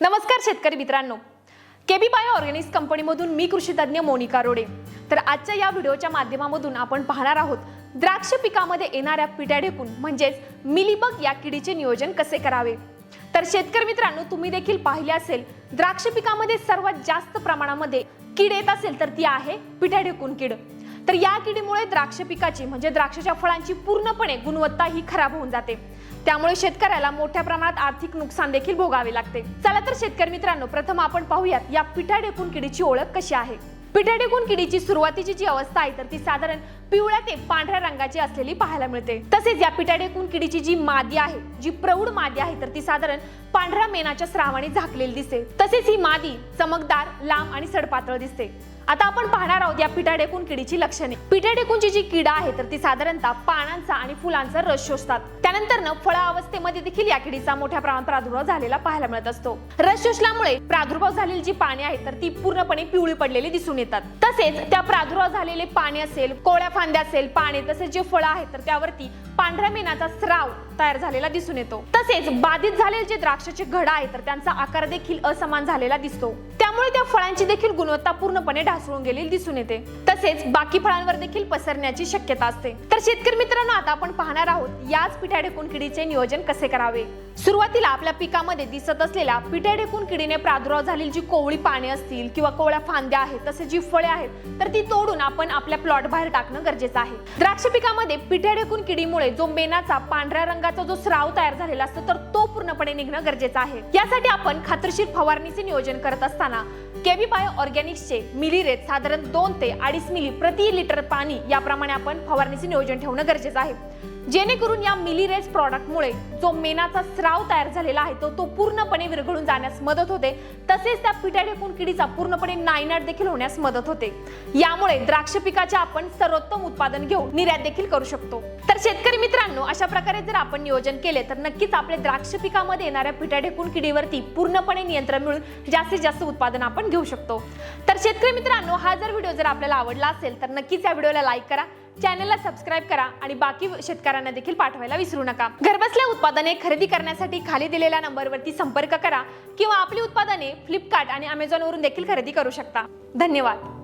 नमस्कार शेतकरी मित्रांनो. केबी बायो ऑर्गॅनिक्स कंपनीमधून मी कृषी तज्ज्ञ मोनिका रोडे. तर आजच्या या व्हिडिओच्या माध्यमामधून आपण पाहणार आहोत द्राक्ष पिकामध्ये येणाऱ्या पिट्या ढेकून म्हणजेच मिलीबग या किडीचे नियोजन कसे करावे? तर शेतकरी मित्रांनो तुम्ही देखील पाहिले असेल द्राक्ष पिकामध्ये सर्वात जास्त प्रमाणामध्ये कीड येत असेल तर ती आहे पिठ्या ढेकून कीड. तर या किडीमुळे द्राक्ष पिकाची म्हणजे द्राक्षाच्या फळांची पूर्णपणे गुणवत्ता ही खराब होऊन जाते. त्यामुळे शेतकऱ्याला मोठ्या प्रमाणात आर्थिक नुकसान देखील भोगावे लागते. चला तर शेतकरी मित्रांनो प्रथम आपण पाहूयात या पिठा ढेकून किडीची ओळख कशी आहे? पिठा ढेकून किडीची सुरुवातीची जी अवस्था आहे तर ती साधारण पिवळ्या ते पांढऱ्या रंगाची असलेली पाहायला मिळते. तसेच या पिठा ढेकून किडीची जी मादी आहे जी प्रौढ मादी आहे तर ती साधारण पांढऱ्या मेनाच्या स्रावाने झाकलेली दिसते. तसेच ही मादी चमकदार लांब आणि सडपातळ दिसते. आता आपण पाहणार आहोत या पिठा ढेकून किडीची लक्षणे. पिठा ढेकूनची जी किडा आहे तर ती साधारणतः पानांचा आणि फुलांचा रस शोषतात. त्यानंतर न फळा अवस्थेमध्ये देखील या किडीचा मोठ्या प्रमाणात प्रादुर्भाव झालेला पाहायला मिळत असतो. रस शोषल्यामुळे प्रादुर्भाव झालेली जी पाने आहेत तर ती पूर्णपणे पिवळी पडलेली दिसून येतात. तसेच त्या प्रादुर्भाव झालेले पाणी असेल कोळ्या फांद्या असेल पाने तसेच जे फळं आहेत तर त्यावरती पांढऱ्या मेनाचा स्राव तयार झालेला दिसून येतो. तसेच बाधित झालेले जे द्राक्षाचे घड आहे तर त्यांचा आकार देखील असमान झालेला दिसतो. त्यामुळे त्या फळांची देखील गुणवत्ता पूर्णपणे ढासळून गेलेली दिसून येते. तसेच बाकी फळांवर देखील पसरण्याची शक्यता असते. तर शेतकरी मित्रांनो आता आपण पाहणार आहोत याच पिठ्या ढेकून किडीचे नियोजन कसे करावे? सुरुवातीला आपल्या पिकामध्ये दिसत असलेल्या पिठ्या ढेकून किडीने प्रादुर्भाव झालेली जी कोवळी पाने असतील किंवा कोवळ्या फांद्या आहेत तसेच जी फळे आहेत तर ती तोडून आपण आपल्या प्लॉट बाहेर टाकणं गरजेचं आहे. द्राक्ष पिकामध्ये पिठ्या ढेकून किडीमुळे जो मेनाचा पांढऱ्या रंगाचा जो स्राव तयार झालेला असतो तर तो पूर्णपणे निघणं गरजेचं आहे. यासाठी आपण खात्रशीर फवारणीचे नियोजन करत असताना केबी बायो ऑर्गॅनिक्सचे मिली रेट साधारण दोन ते अडीच मिली प्रति लिटर पाणी याप्रमाणे आपण फवारणीचे नियोजन ठेवणं गरजेचं आहे. जेणेकरून या मिली रेट्स प्रॉडक्टमुळे जो मेनाचा स्राव तयार झालेला आहे तो तो पूर्णपणे विरघळून जाण्यास मदत होते. तसेच त्या पिठ्या ढेकून किडीचा पूर्णपणे नायनाट देखील होण्यास मदत होते. यामुळे द्राक्ष पिकाचे आपण सर्वोत्तम उत्पादन घेऊन निर्यात देखील करू शकतो. तर शेतकरी मित्र मित्रांनो अशा प्रकारे जर आपण नियोजन केले तर नक्कीच आपल्या द्राक्ष पिकामध्ये येणाऱ्या पिठा ढेकून किडीवरती पूर्णपणे नियंत्रण मिळून जास्तीत जास्त उत्पादन आपण घेऊ शकतो. तर शेतकरी मित्रांनो हा जर व्हिडिओ जर आपल्याला आवडला असेल तर नक्कीच या व्हिडिओला लाईक करा चॅनलला सबस्क्राईब करा आणि बाकी शेतकऱ्यांना देखील पाठवायला विसरू नका. घरबसल्या उत्पादने खरेदी करण्यासाठी खाली दिलेल्या नंबरवरती संपर्क करा किंवा आपली उत्पादने फ्लिपकार्ट आणि अमेझॉनवरून देखील खरेदी करू शकता. धन्यवाद.